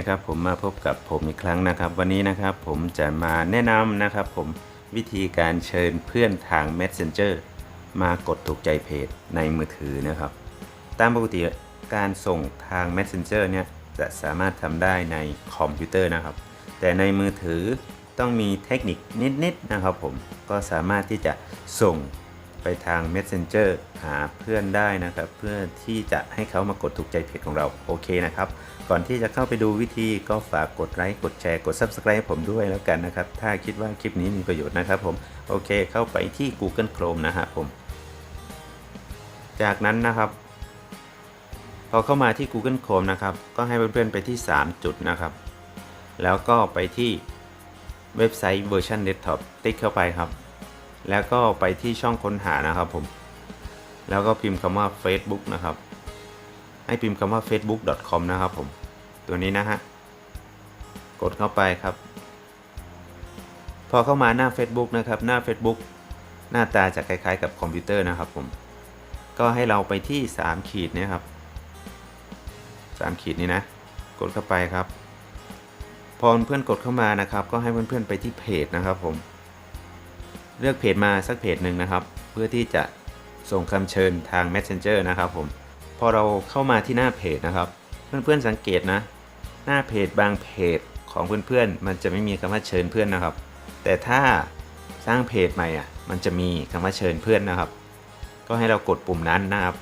นะครับผมมาพบกับผมอีกครั้งนะครับ วันนี้นะครับผมจะมาแนะนำนะครับ ผมวิธีการเชิญเพื่อนทาง Messenger มากดถูกใจเพจในมือถือนะครับ ตามปกติการส่งทาง Messenger เนี่ยจะสามารถทำได้ในคอมพิวเตอร์นะครับ แต่ในมือถือต้องมีเทคนิคนิดๆนะครับ ผมก็สามารถที่จะส่ง ไปทาง Messenger หาเพื่อนได้นะครับ เพื่อที่จะให้เขามากดถูกใจเพจของเราโอเคนะครับ ก่อนที่จะเข้าไปดูวิธีก็ฝากกดไลค์กดแชร์กด Subscribe ผมด้วยแล้วกันนะครับ ถ้าคิดว่าคลิปนี้มีประโยชน์นะครับผมโอเค เข้าไปที่ Google Chrome นะฮะผม จากนั้นนะครับพอเข้ามาที่ Google Chrome นะครับ ก็ให้เพื่อนๆไปที่ 3 จุดนะครับ แล้วก็ไปที่เว็บไซต์ Version Desktop ติ๊กเข้าไปครับ แล้วก็ไปที่ช่องค้นหานะครับผม แล้วก็พิมพ์คำว่า Facebook นะครับ ให้พิมพ์คำว่า facebook.com นะครับผม ตัวนี้นะฮะ กดเข้าไปครับ พอเข้ามาหน้า Facebook นะครับ หน้า Facebook หน้าตาจะคล้ายๆ กับคอมพิวเตอร์นะครับผม ก็ให้เราไปที่ 3 ขีดนี่ยครับ 3 ขีดนี้นะ กดเข้าไปครับ พอเพื่อนกดเข้ามานะครับ ก็ให้เพื่อนๆไปที่เพจนะครับผม เลือกเพจมาสักเพจหนึ่งนะครับ เพื่อที่จะส่งคำเชิญทาง Messenger นะครับผม พอเราเข้ามาที่หน้าเพจนะครับ เพื่อนๆสังเกตนะ หน้าเพจบางเพจของเพื่อนๆ มันจะไม่มีคำว่าเชิญเพื่อนนะครับ แต่ถ้าสร้างเพจใหม่อะ มันจะมีคำว่าเชิญเพื่อนนะครับ ก็ให้เรากดปุ่มนั้นนะครับ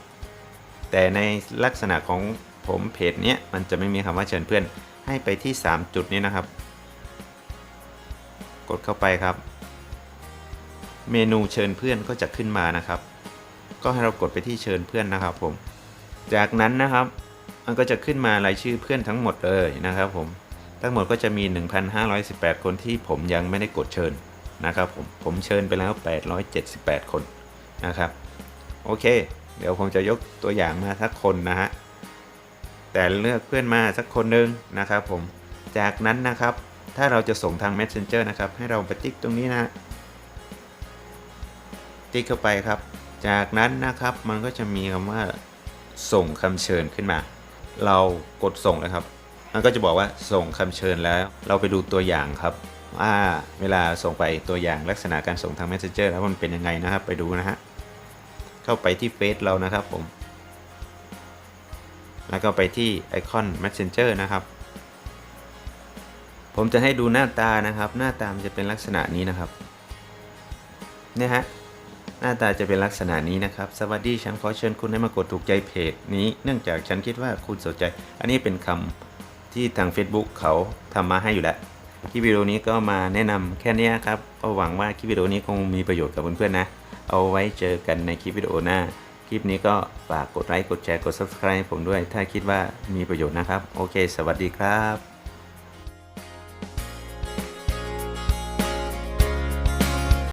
แต่ในลักษณะของผมเพจเนี้ยมันจะไม่มีคำว่าเชิญเพื่อน ให้ไปที่ 3 จุดนี้นะครับ กดเข้าไปครับ เมนูเชิญเพื่อนก็จะขึ้นมานะครับ ก็ให้เรากดไปที่เชิญเพื่อนนะครับผม จากนั้นนะครับ มันก็จะขึ้นมารายชื่อเพื่อนทั้งหมดเลยนะครับผม ทั้งหมดก็จะมี 1,518 คนที่ผมยังไม่ได้กดเชิญนะครับผม ผมเชิญไปแล้ว 878 คนนะครับ โอเค เดี๋ยวผมจะยกตัวอย่างมาสักคนนะฮะ แต่เลือกเพื่อนมาสักคนหนึ่งนะครับผม จากนั้นนะครับ ถ้าเราจะส่งทาง Messenger นะครับ ให้เราไปติ๊กตรงนี้นะ ติ๊กเข้าไปครับ จากนั้นนะครับมันก็จะมีคำว่าส่งคำเชิญขึ้นมา เรากดส่งนะครับ มันก็จะบอกว่าส่งคำเชิญแล้ว เราไปดูตัวอย่างครับว่าเวลาส่งไปตัวอย่างลักษณะการส่งทาง Messenger แล้วมันเป็นยังไงนะครับ ไปดูนะฮะ เข้าไปที่เฟซเรานะครับผม แล้วก็ไปที่ไอคอน Messenger นะครับ ผมจะให้ดูหน้าตานะครับ หน้าตามนจะเป็นลักษณะนี้นะครับ เนี่ยฮะ หน้าตาจะเป็นลักษณะนี้นะครับ สวัสดีฉันขอเชิญคุณให้มากดถูกใจเพจนี้ เนื่องจากฉันคิดว่าคุณสนใจ อันนี้เป็นคำที่ทาง Facebook เขาทำมาให้อยู่แล้วคลิปวิดีโอนี้ก็มาแนะนำแค่นี้ครับ ก็หวังว่าคลิปวิดีโอนี้คงมีประโยชน์กับเพื่อนๆนะ เอาไว้เจอกันในคลิปวิดีโอหน้า คลิปนี้ก็ฝากกดไลค์ กดแชร์ กด subscribe ให้ผมด้วย ถ้าคิดว่ามีประโยชน์นะครับ โอเค สวัสดีครับ